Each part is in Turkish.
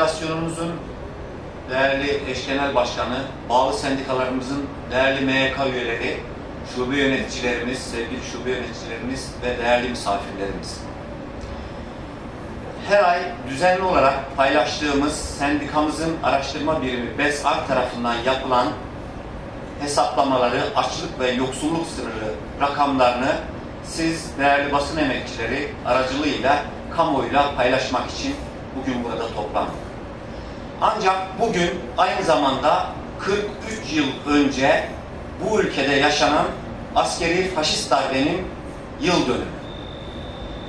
federasyonumuzun değerli eş genel başkanı, bağlı sendikalarımızın değerli MYK üyeleri, şube yöneticilerimiz, sevgili şube yöneticilerimiz ve değerli misafirlerimiz. Her ay düzenli olarak paylaştığımız sendikamızın araştırma birimi BESAR tarafından yapılan hesaplamaları, açlık ve yoksulluk sınırı rakamlarını siz değerli basın emekçileri aracılığıyla kamuoyuyla paylaşmak için bugün burada toplandık. Ancak bugün aynı zamanda 43 yıl önce bu ülkede yaşanan askeri faşist darbenin yıl dönümü.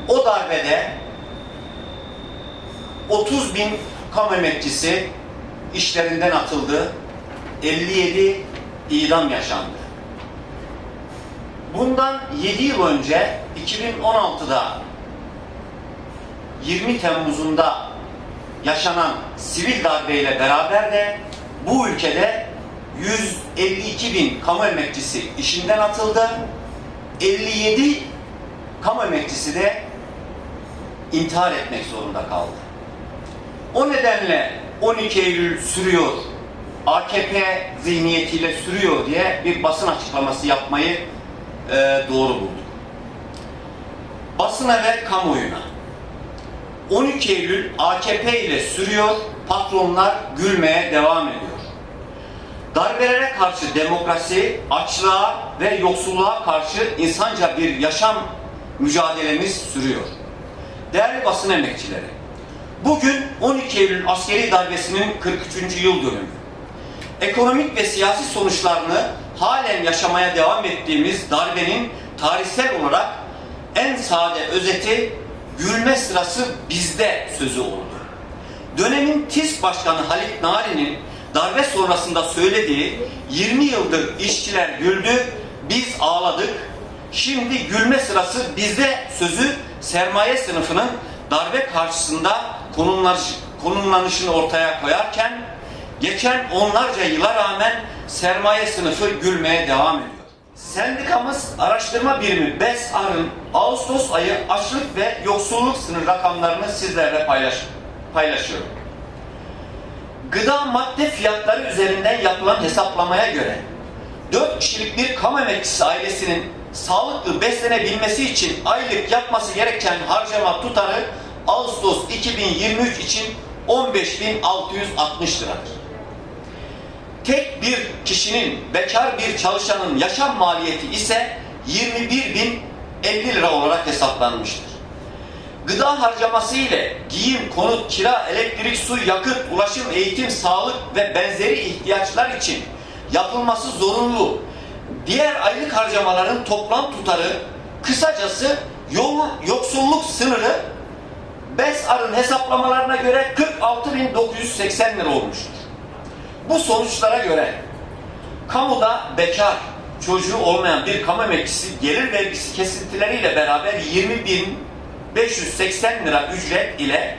O darbede 30 bin kamu emekçisi işlerinden atıldı. 57 idam yaşandı. Bundan 7 yıl önce 2016'da 20 Temmuz'unda yaşanan sivil darbeyle beraber de bu ülkede 152 bin kamu emekçisi işinden atıldı. 57 kamu emekçisi de intihar etmek zorunda kaldı. O nedenle 12 Eylül sürüyor, AKP zihniyetiyle sürüyor diye bir basın açıklaması yapmayı e, doğru bulduk. Basına ve kamuoyuna 12 Eylül AKP ile sürüyor, patronlar gülmeye devam ediyor. Darbelere karşı demokrasi, açlığa ve yoksulluğa karşı insanca bir yaşam mücadelemiz sürüyor. Değerli basın emekçileri, bugün 12 Eylül askeri darbesinin 43. yıl dönümü. Ekonomik ve siyasi sonuçlarını halen yaşamaya devam ettiğimiz darbenin tarihsel olarak en sade özeti gülme sırası bizde sözü oldu. Dönemin TİSK Başkanı Halit Nari'nin darbe sonrasında söylediği 20 yıldır işçiler güldü, biz ağladık, şimdi gülme sırası bizde sözü sermaye sınıfının darbe karşısında konumlanış, konumlanışını ortaya koyarken geçen onlarca yıla rağmen sermaye sınıfı gülmeye devam ediyor. Sendikamız araştırma birimi BESAR'ın Ağustos ayı açlık ve yoksulluk sınır rakamlarını sizlerle paylaş, paylaşıyorum. Gıda madde fiyatları üzerinden yapılan hesaplamaya göre 4 kişilik bir kamu emekçisi ailesinin sağlıklı beslenebilmesi için aylık yapması gereken harcama tutarı Ağustos 2023 için 15.660 liradır. Tek bir kişinin, bekar bir çalışanın yaşam maliyeti ise 21.050 lira olarak hesaplanmıştır. Gıda harcaması ile giyim, konut, kira, elektrik, su, yakıt, ulaşım, eğitim, sağlık ve benzeri ihtiyaçlar için yapılması zorunlu. Diğer aylık harcamaların toplam tutarı kısacası yol, yoksulluk sınırı BESAR'ın hesaplamalarına göre 46.980 lira olmuştur. Bu sonuçlara göre kamuda bekar, çocuğu olmayan bir kamu emekçisi gelir vergisi kesintileriyle beraber 20.580 lira ücret ile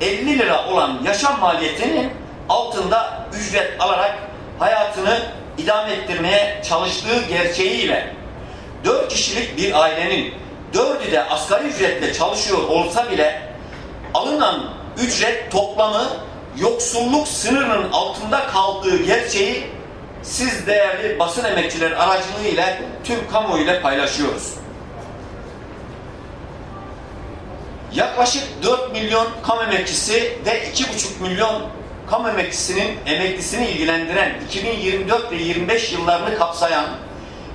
21.050 lira olan yaşam maliyetinin altında ücret alarak hayatını idame ettirmeye çalıştığı gerçeğiyle 4 kişilik bir ailenin dördü de asgari ücretle çalışıyor olsa bile alınan ücret toplamı yoksulluk sınırının altında kaldığı gerçeği siz değerli basın emekçileri aracılığıyla tüm kamuoyuyla paylaşıyoruz. Yaklaşık 4 milyon kamu emekçisi ve 2,5 milyon kamu emekçisinin emeklisini ilgilendiren 2024 ve 25 yıllarını kapsayan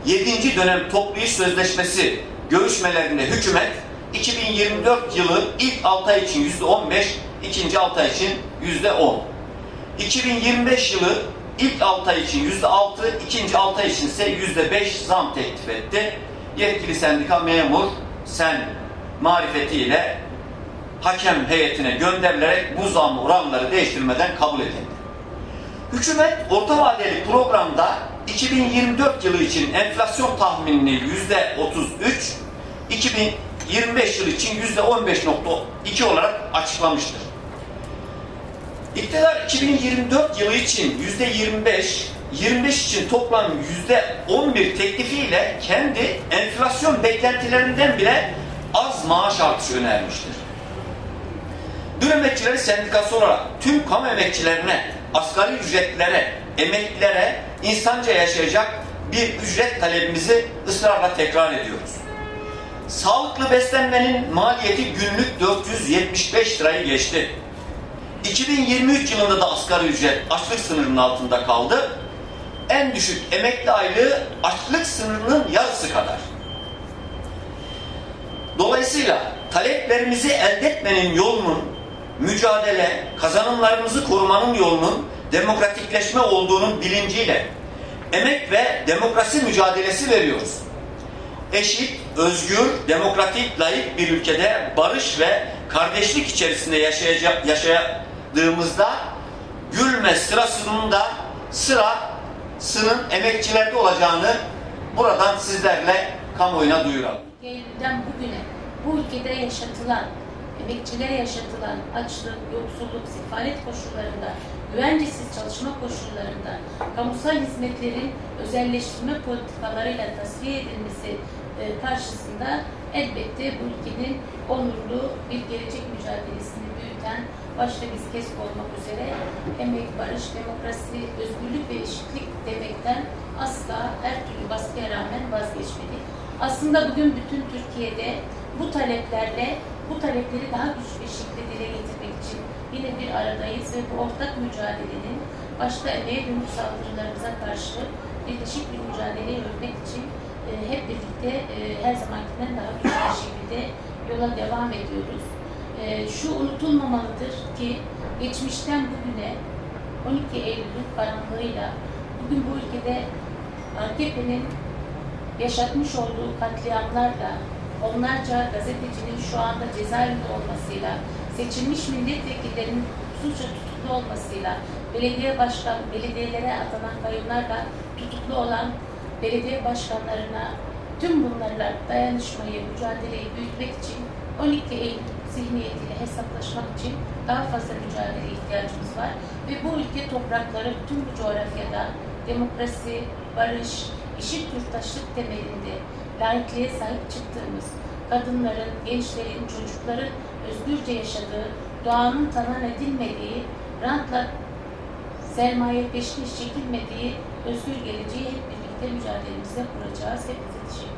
7. dönem toplu iş sözleşmesi görüşmelerinde hükümet 2024 yılı ilk 6 ay için %15, ikinci 6 ay için %10. 2025 yılı ilk 6 ay için %6, ikinci 6 ay için ise %5 zam teklif etti. Yetkili sendika memur sen marifetiyle hakem heyetine gönderilerek bu zam oranları değiştirmeden kabul edildi. Hükümet orta vadeli programda 2024 yılı için enflasyon tahminini yüzde 33, 2025 yılı için yüzde 15.2 olarak açıklamıştır. İktidar 2024 yılı için yüzde 25, 25 için toplam yüzde 11 teklifiyle kendi enflasyon beklentilerinden bile az maaş artışı önermiştir. Dün Emekçileri Sendikası olarak tüm kamu emekçilerine, asgari ücretlilere, emeklilere insanca yaşayacak bir ücret talebimizi ısrarla tekrar ediyoruz. Sağlıklı beslenmenin maliyeti günlük 475 lirayı geçti. 2023 yılında da asgari ücret açlık sınırının altında kaldı. En düşük emekli aylığı açlık sınırının yarısı kadar. Dolayısıyla taleplerimizi elde etmenin yolunun mücadele, kazanımlarımızı korumanın yolunun demokratikleşme olduğunun bilinciyle emek ve demokrasi mücadelesi veriyoruz. Eşit, özgür, demokratik, layık bir ülkede barış ve kardeşlik içerisinde yaşayacak, yaşadığımızda gülme sırasının da sırasının emekçilerde olacağını buradan sizlerle kamuoyuna duyuralım. Eylül'den bugüne bu ülkede yaşatılan, emekçilere yaşatılan açlık, yoksulluk, sefalet koşullarında, güvencesiz çalışma koşullarında, kamusal hizmetlerin özelleştirme politikalarıyla tasfiye edilmesi e, karşısında elbette bu ülkenin onurlu bir gelecek mücadelesini büyüten, başta biz KESK olmak üzere emek, barış, demokrasi, özgürlük ve eşitlik demekten asla her türlü baskıya rağmen vazgeçmedik. Aslında bugün bütün Türkiye'de bu taleplerle, bu talepleri daha güçlü bir şekilde dile getirmek için yine bir aradayız ve bu ortak mücadelenin başta emeğe dönük saldırılarımıza karşı birleşik bir mücadele yürütmek için hep birlikte e, her zamankinden daha güçlü bir şekilde yola devam ediyoruz. E, şu unutulmamalıdır ki geçmişten bugüne 12 Eylül'ün karanlığıyla bugün bu ülkede AKP'nin yaşatmış olduğu katliamlarla, onlarca gazetecinin şu anda cezaevinde olmasıyla, seçilmiş milletvekillerinin suçla tutuklu olmasıyla, belediye başkan, belediyelere atanan kayınlarla tutuklu olan belediye başkanlarına tüm bunlarla dayanışmayı, mücadeleyi büyütmek için 12 Eylül zihniyetiyle hesaplaşmak için daha fazla mücadele ihtiyacımız var. Ve bu ülke toprakları tüm bu coğrafyada demokrasi, barış, eşit yurttaşlık temelinde laikliğe sahip çıktığımız, kadınların, gençlerin, çocukların özgürce yaşadığı, doğanın talan edilmediği, rantla sermaye peşkeş çekilmediği özgür geleceği hep birlikte mücadelemizle kuracağız. Hepinize teşekkür ederim.